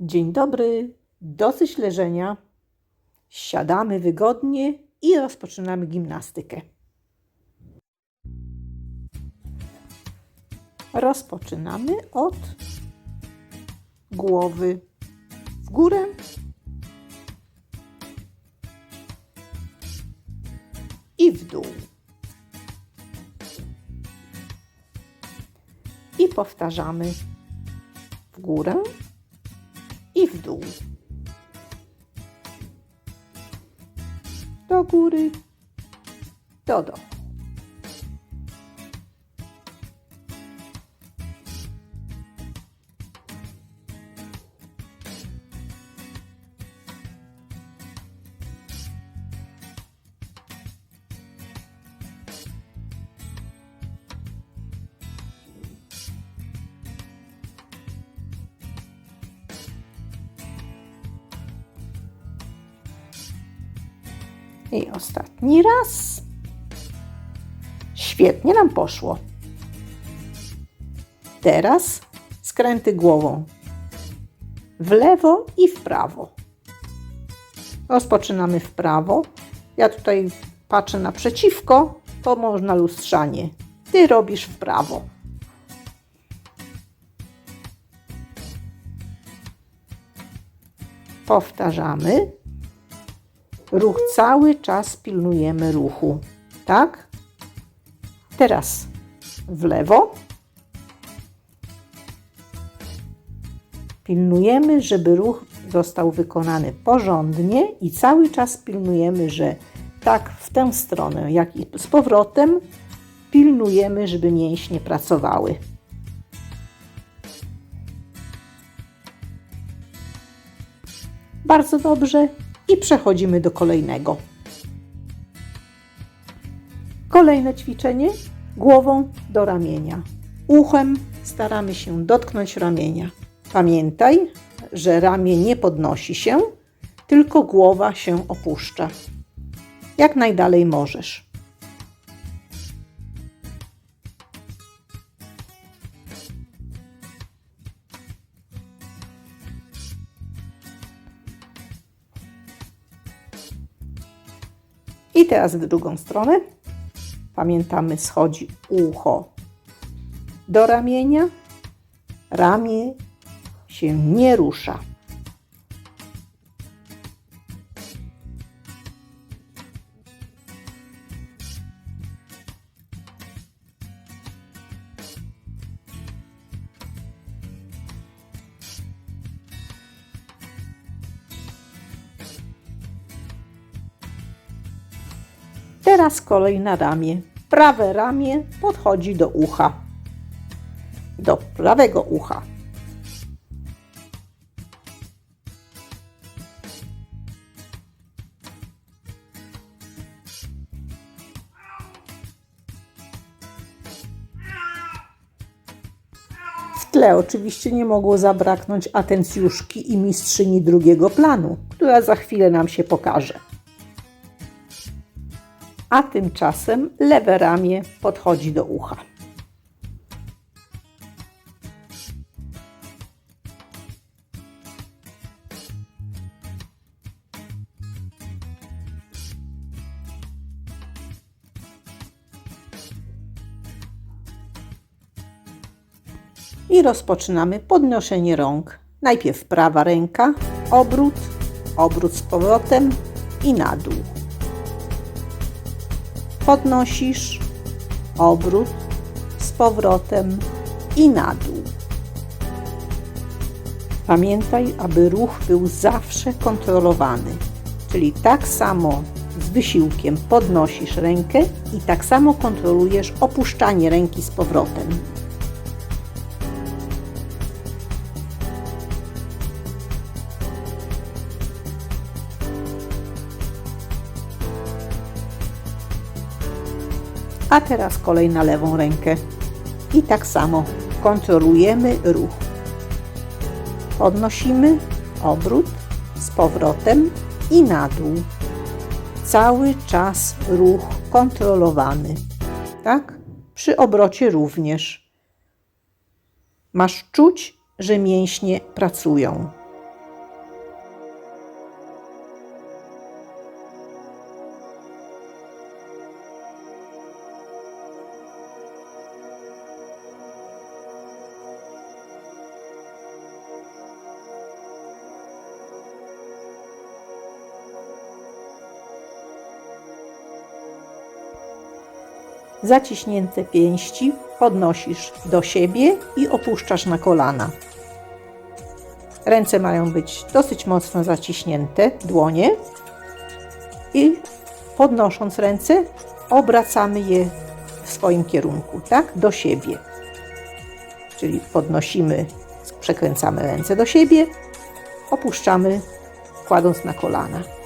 Dzień dobry, dosyć leżenia. Siadamy wygodnie i rozpoczynamy gimnastykę. Rozpoczynamy od głowy w górę. I w dół. I powtarzamy w górę i w dół. Do góry, do dołu. I ostatni raz. Świetnie nam poszło. Teraz skręty głową w lewo i w prawo. Rozpoczynamy w prawo. Ja tutaj patrzę naprzeciwko, to można lustrzanie. Ty robisz w prawo. Powtarzamy ruch cały czas pilnujemy ruchu, tak? Teraz w lewo. Pilnujemy, żeby ruch został wykonany porządnie i cały czas pilnujemy, że tak w tę stronę, jak i z powrotem pilnujemy, żeby mięśnie pracowały. Bardzo dobrze i przechodzimy do kolejnego. Kolejne ćwiczenie głową do ramienia. Uchem staramy się dotknąć ramienia. Pamiętaj, że ramię nie podnosi się, tylko głowa się opuszcza. Jak najdalej możesz. Teraz w drugą stronę. Pamiętamy, schodzi ucho do ramienia. Ramię się nie rusza. Teraz kolej na ramię. Prawe ramię podchodzi do ucha. Do prawego ucha. Tle oczywiście nie mogło zabraknąć atencjuszki i mistrzyni drugiego planu, która za chwilę nam się pokaże a tymczasem lewe ramię podchodzi do ucha. I rozpoczynamy podnoszenie rąk. Najpierw prawa ręka, obrót, obrót z powrotem i na dół podnosisz, obrót z powrotem i na dół. Pamiętaj, aby ruch był zawsze kontrolowany, czyli tak samo z wysiłkiem podnosisz rękę i tak samo kontrolujesz opuszczanie ręki z powrotem. A teraz kolej na lewą rękę. I tak samo kontrolujemy ruch. Podnosimy, obrót, z powrotem i na dół. Cały czas ruch kontrolowany. Tak? Przy obrocie również. Masz czuć, że mięśnie pracują. Zaciśnięte pięści podnosisz do siebie i opuszczasz na kolana. Ręce mają być dosyć mocno zaciśnięte, dłonie. I podnosząc ręce, obracamy je w swoim kierunku, tak? Do siebie. Czyli podnosimy, przekręcamy ręce do siebie, opuszczamy, kładąc na kolana.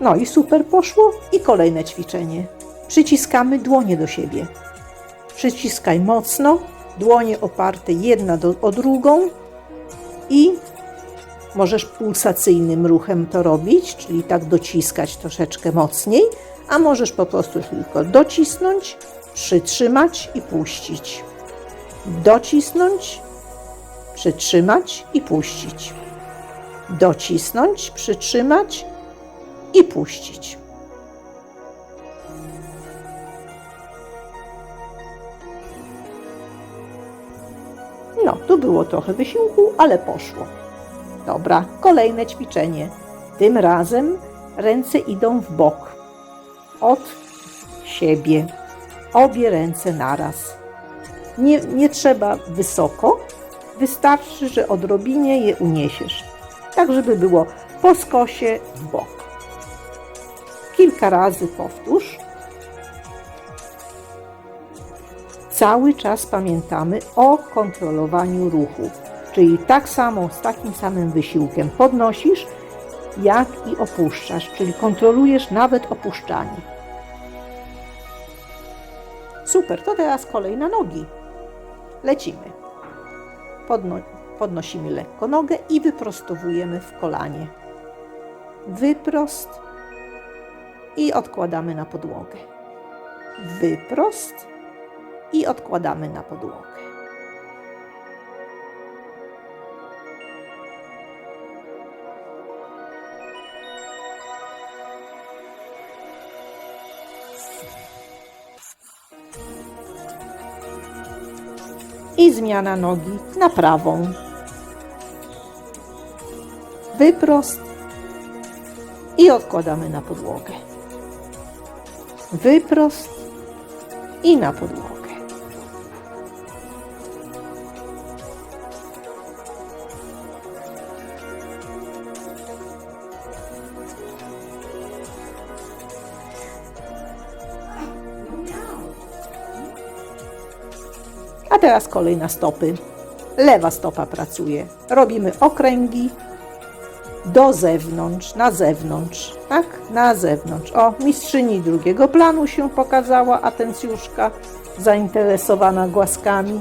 No i super poszło. I kolejne ćwiczenie. Przyciskamy dłonie do siebie. Przyciskaj mocno, dłonie oparte jedna do, o drugą i możesz pulsacyjnym ruchem to robić, czyli tak dociskać troszeczkę mocniej, a możesz po prostu tylko docisnąć, przytrzymać i puścić. Docisnąć, przytrzymać i puścić. Docisnąć, przytrzymać i puścić. No, tu było trochę wysiłku, ale poszło. Dobra, kolejne ćwiczenie. Tym razem ręce idą w bok. Od siebie. Obie ręce naraz. Nie, nie trzeba wysoko, wystarczy, że odrobinie je uniesiesz. Tak, żeby było po skosie w bok. Kilka razy powtórz. Cały czas pamiętamy o kontrolowaniu ruchu, czyli tak samo z takim samym wysiłkiem podnosisz, jak i opuszczasz, czyli kontrolujesz nawet opuszczanie. Super, to teraz kolej na nogi. Lecimy. Podno podnosimy lekko nogę i wyprostowujemy w kolanie. Wyprost i odkładamy na podłogę. Wyprost i odkładamy na podłogę. I zmiana nogi na prawą. Wyprost i odkładamy na podłogę. Wyprost i na podłogę. A teraz kolej na stopy. Lewa stopa pracuje. Robimy okręgi do zewnątrz, na zewnątrz, tak? Na zewnątrz. O, mistrzyni drugiego planu się pokazała, atencjuszka zainteresowana głaskami.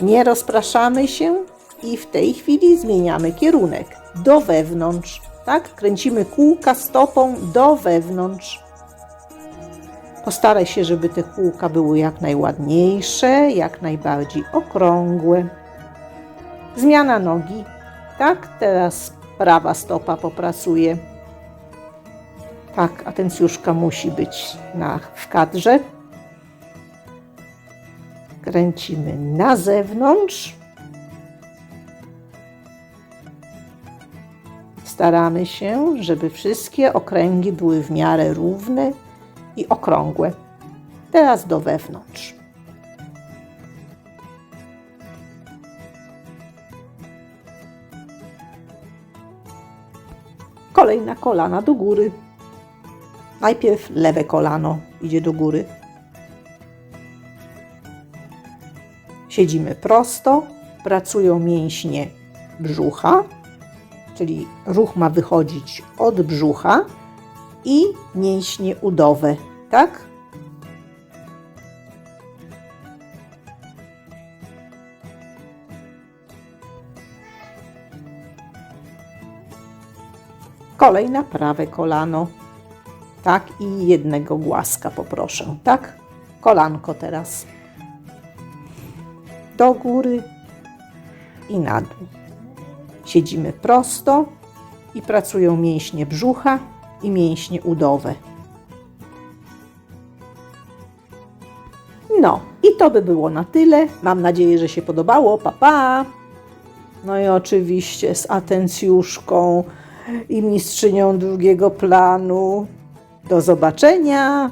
Nie rozpraszamy się i w tej chwili zmieniamy kierunek do wewnątrz, tak? Kręcimy kółka stopą do wewnątrz. Postaraj się, żeby te kółka były jak najładniejsze, jak najbardziej okrągłe. Zmiana nogi. Tak, teraz prawa stopa popracuje. Tak, atencjuszka musi być na, w kadrze. Kręcimy na zewnątrz. Staramy się, żeby wszystkie okręgi były w miarę równe i okrągłe. Teraz do wewnątrz. Kolejna kolana do góry. Najpierw lewe kolano idzie do góry. Siedzimy prosto, pracują mięśnie brzucha, czyli ruch ma wychodzić od brzucha i mięśnie udowe, tak? Kolej na prawe kolano. Tak i jednego głaska poproszę, tak? Kolanko teraz. Do góry i na dół. Siedzimy prosto i pracują mięśnie brzucha i mięśnie udowe. No, i to by było na tyle. Mam nadzieję, że się podobało. Pa, pa! No i oczywiście z atencjuszką i mistrzynią drugiego planu. Do zobaczenia!